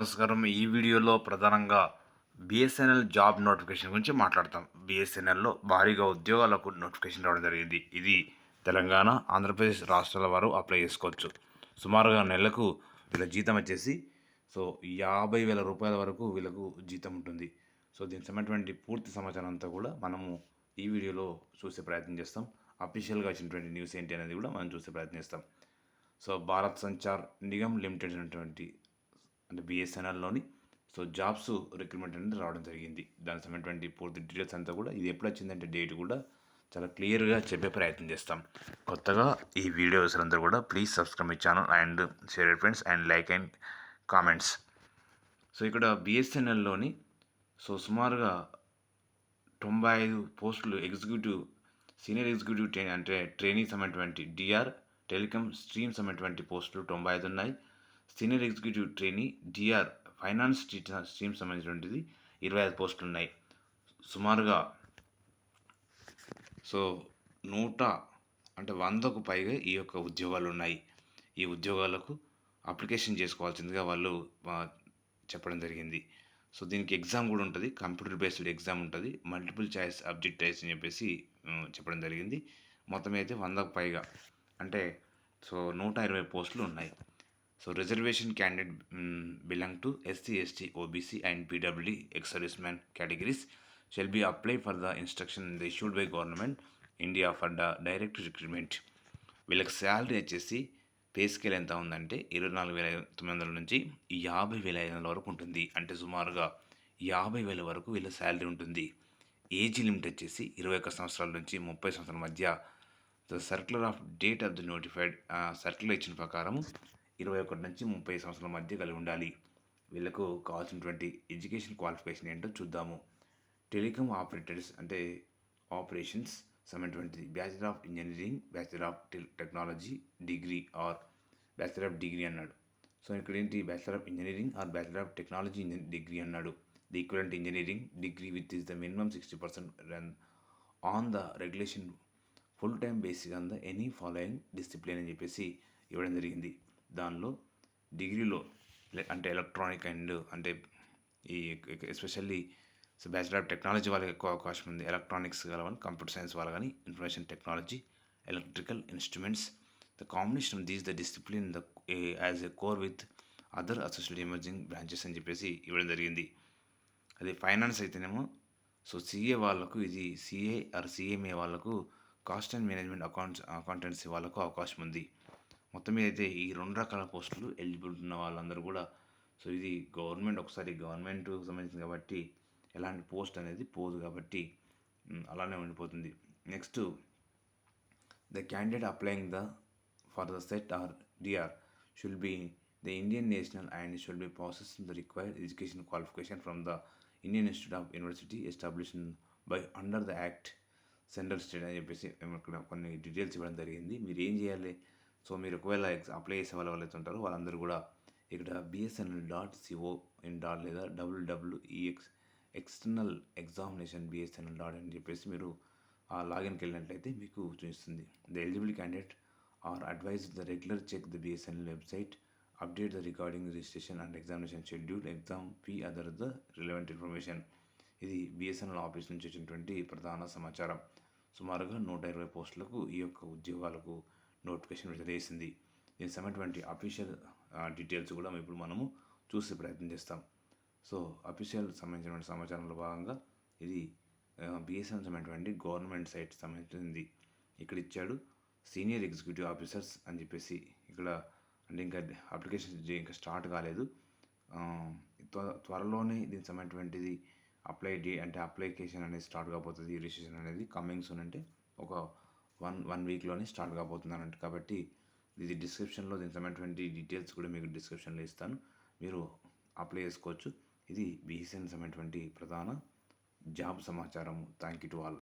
నమస్కారం. ఈ వీడియోలో ప్రధానంగా బిఎస్ఎన్ఎల్ జాబ్ నోటిఫికేషన్ గురించి మాట్లాడతాం. బిఎస్ఎన్ఎల్లో భారీగా ఉద్యోగాలకు నోటిఫికేషన్ రావడం జరిగింది. ఇది తెలంగాణ ఆంధ్రప్రదేశ్ రాష్ట్రాల వారు అప్లై చేసుకోవచ్చు. సుమారుగా నెలకు వీళ్ళ జీతం వచ్చేసి సో యాభై వేల రూపాయల వరకు వీళ్ళకు జీతం ఉంటుంది. సో దీనికి సంబంధించినటువంటి పూర్తి సమాచారం అంతా కూడా మనము ఈ వీడియోలో చూసే ప్రయత్నం చేస్తాం. అఫీషియల్గా వచ్చినటువంటి న్యూస్ ఏంటి అనేది కూడా మనం చూసే ప్రయత్నం చేస్తాం. సో భారత్ సంచార్ నిగమ్ లిమిటెడ్ అనేటువంటి అంటే బిఎస్ఎన్ఎల్లోని సో జాబ్స్ రిక్రూట్మెంట్ అనేది రావడం జరిగింది. దానికి సంబంధించినటువంటి పూర్తి డీటెయిల్స్ అంతా కూడా ఇది ఎప్పుడు వచ్చిందంటే డేట్ కూడా చాలా క్లియర్గా చెప్పే ప్రయత్నం చేస్తాం. కొత్తగా ఈ వీడియోస్ అందరూ కూడా please subscribe my channel and share friends and like and comments. So ఇక్కడ బిఎస్ఎన్ఎల్లోని సో సుమారుగా తొంభై ఐదు పోస్టులు ఎగ్జిక్యూటివ్ సీనియర్ ఎగ్జిక్యూటివ్ ట్రైన్ అంటే ట్రైనింగ్ సంబంధించినటువంటి డిఆర్ టెలికామ్ స్ట్రీమ్ సంబంధించినటువంటి పోస్టులు తొంభై ఐదు ఉన్నాయి. Senior executive trainee DR finance stream సంబంధించినటువంటిది ఇరవై ఐదు పోస్టులు ఉన్నాయి. సుమారుగా సో నూట అంటే వందకు పైగా ఈ యొక్క ఉద్యోగాలు ఉన్నాయి. ఈ ఉద్యోగాలకు అప్లికేషన్ చేసుకోవాల్సిందిగా వాళ్ళు చెప్పడం జరిగింది. సో దీనికి ఎగ్జామ్ కూడా ఉంటుంది. కంప్యూటర్ బేస్డ్ ఎగ్జామ్ ఉంటుంది. మల్టిపుల్ చాయిస్ అబ్జెక్ట్ టైస్ అని చెప్పేసి చెప్పడం జరిగింది. మొత్తం అయితే వందకు పైగా. అంటే సో నూట ఇరవై పోస్టులు ఉన్నాయి. So reservation candidate belong to SC ST OBC and PWD ex service man categories shall be apply for the instruction the issued by government India for the direct recruitment వీళ్ళకి శాలరీ వచ్చేసి pay scale ఎంత ఉందంటే ఇరవై నాలుగు వేల తొమ్మిది వందల నుంచి యాభై వేల ఐదు వందల వరకు ఉంటుంది. అంటే సుమారుగా యాభై వేల వరకు వీళ్ళ శాలరీ ఉంటుంది. ఏజ్ లిమిట్ వచ్చేసి ఇరవై ఒక్క సంవత్సరాల నుంచి ముప్పై సంవత్సరాల మధ్య. The circular of date of the notified circular ఇచ్చిన ప్రకారం ఇరవై ఒకటి నుంచి ముప్పై సంవత్సరాల మధ్య కలిగి ఉండాలి. వీళ్ళకు కావాల్సినటువంటి ఎడ్యుకేషన్ క్వాలిఫికేషన్ ఏంటో చూద్దాము. టెలికామ్ ఆపరేటర్స్ అంటే ఆపరేషన్స్ సంబంధించినటువంటి bachelor of engineering bachelor of technology degree or bachelor of degree అన్నాడు. సో ఇక్కడ ఏంటి? Bachelor of engineering or bachelor of technology degree అన్నాడు. The equivalent engineering degree with is the minimum sixty percent run on the regulation full time basic on the any following discipline అని చెప్పేసి ఇవ్వడం జరిగింది. దానిలో డిగ్రీలో అంటే ఎలక్ట్రానిక్ అండ్ అంటే ఈ especially so bachelor of technology వాళ్ళకి ఎక్కువ అవకాశం ఉంది. ఎలక్ట్రానిక్స్ గల కంప్యూటర్ సైన్స్ వాళ్ళు కానీ information technology electrical instruments the combination of these the discipline the as a core with other associate emerging branches అని చెప్పేసి ఇవ్వడం జరిగింది. అది ఫైనాన్స్ అయితేనేమో సో సిఏ వాళ్ళకు ఇది సిఏ ఆర్ సిఎంఏ వాళ్ళకు cost and management accounts accountancy వాళ్ళకు అవకాశం ఉంది. మొత్తం మీద అయితే ఈ రెండు రకాల పోస్టులు ఎలిజిబుల్ ఉన్న వాళ్ళందరూ కూడా సో ఇది గవర్నమెంట్ ఒకసారి గవర్నమెంట్ సంబంధించింది కాబట్టి ఎలాంటి పోస్ట్ అనేది పోదు కాబట్టి అలానే ఉండిపోతుంది. Next the candidate applying the for the set or DR shall be the Indian national and shall be process the required education qualification from the Indian institute of university establish by under the act central state అని చెప్పేసి మేము ఇక్కడ కొన్ని details ఇవ్వడం జరిగింది. మీరు ఏం చేయాలి? సో మీరు ఒకవేళ అప్లై చేసే వాళ్ళు ఎవరైతే ఉంటారో వాళ్ళందరూ కూడా ఇక్కడ BSNL dot co in dot లేదా W W E X external examination BSNL dot అని చెప్పేసి మీరు ఆ లాగిన్కి వెళ్ళినట్లయితే మీకు చూపిస్తుంది. The eligible candidate are advise the regular check the BSNL website update the recording registration and examination schedule exam fee other the relevant information ఇది BSNL office నుంచి వచ్చినటువంటి ప్రధాన సమాచారం. సుమారుగా నూట ఇరవై పోస్టులకు ఈ యొక్క ఉద్యోగాలకు నోటిఫికేషన్ విడుదల చేసింది దీనికి సంబంధించినటువంటి అఫీషియల్ డీటెయిల్స్ కూడా ఇప్పుడు మనము చూసే ప్రయత్నం చేస్తాం. సో అఫీషియల్ సంబంధించిన సమాచారంలో భాగంగా ఇది బిఎస్ఎన్ సంబంధించినటువంటి గవర్నమెంట్ సైట్ సంబంధించింది. ఇక్కడ ఇచ్చాడు సీనియర్ ఎగ్జిక్యూటివ్ ఆఫీసర్స్ అని చెప్పేసి. ఇక్కడ అంటే ఇంకా అప్లికేషన్ ఇంకా స్టార్ట్ కాలేదు. త్వరలోనే దీనికి సంబంధించినటువంటిది అప్లై డే అంటే అప్లికేషన్ అనేది స్టార్ట్ కాబోతుంది రిజిస్ట్రేషన్ అనేది కమింగ్ సూన్ అంటే ఒక వన్ వన్ వీక్లోనే స్టార్ట్ కాబోతుంది అన్నట్టు కాబట్టి ఇది డిస్క్రిప్షన్లో దీనికి సంబంధించినటువంటి డీటెయిల్స్ కూడా మీకు డిస్క్రిప్షన్లో ఇస్తాను. మీరు అప్లై చేసుకోవచ్చు. ఇది బీసీఎన్ సంబంధించినటువంటి ప్రధాన జాబ్ సమాచారం థ్యాంక్ యూ టు ఆల్